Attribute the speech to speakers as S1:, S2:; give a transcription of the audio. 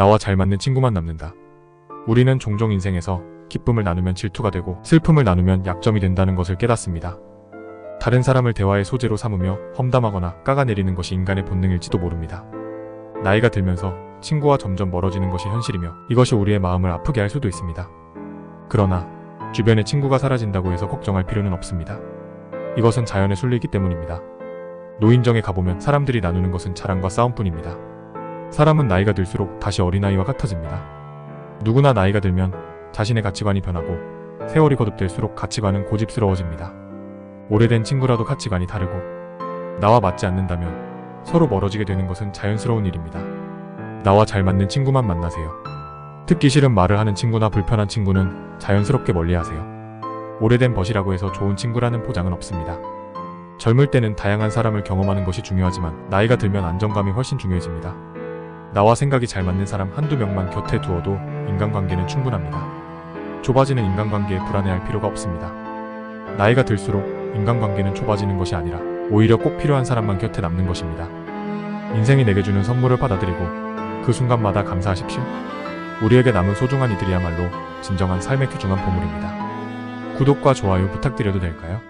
S1: 나와 잘 맞는 친구만 남는다. 우리는 종종 인생에서 기쁨을 나누면 질투가 되고 슬픔을 나누면 약점이 된다는 것을 깨닫습니다. 다른 사람을 대화의 소재로 삼으며 험담하거나 깎아내리는 것이 인간의 본능일지도 모릅니다. 나이가 들면서 친구와 점점 멀어지는 것이 현실이며 이것이 우리의 마음을 아프게 할 수도 있습니다. 그러나 주변에 친구가 사라진다고 해서 걱정할 필요는 없습니다. 이것은 자연의 순리이기 때문입니다. 노인정에 가보면 사람들이 나누는 것은 자랑과 싸움뿐입니다. 사람은 나이가 들수록 다시 어린아이와 같아집니다. 누구나 나이가 들면 자신의 가치관이 변하고 세월이 거듭될수록 가치관은 고집스러워집니다. 오래된 친구라도 가치관이 다르고 나와 맞지 않는다면 서로 멀어지게 되는 것은 자연스러운 일입니다. 나와 잘 맞는 친구만 만나세요. 듣기 싫은 말을 하는 친구나 불편한 친구는 자연스럽게 멀리하세요. 오래된 벗이라고 해서 좋은 친구라는 포장은 없습니다. 젊을 때는 다양한 사람을 경험하는 것이 중요하지만 나이가 들면 안정감이 훨씬 중요해집니다. 나와 생각이 잘 맞는 사람 한두 명만 곁에 두어도 인간관계는 충분합니다. 좁아지는 인간관계에 불안해할 필요가 없습니다. 나이가 들수록 인간관계는 좁아지는 것이 아니라 오히려 꼭 필요한 사람만 곁에 남는 것입니다. 인생이 내게 주는 선물을 받아들이고 그 순간마다 감사하십시오. 우리에게 남은 소중한 이들이야말로 진정한 삶의 귀중한 보물입니다. 구독과 좋아요 부탁드려도 될까요?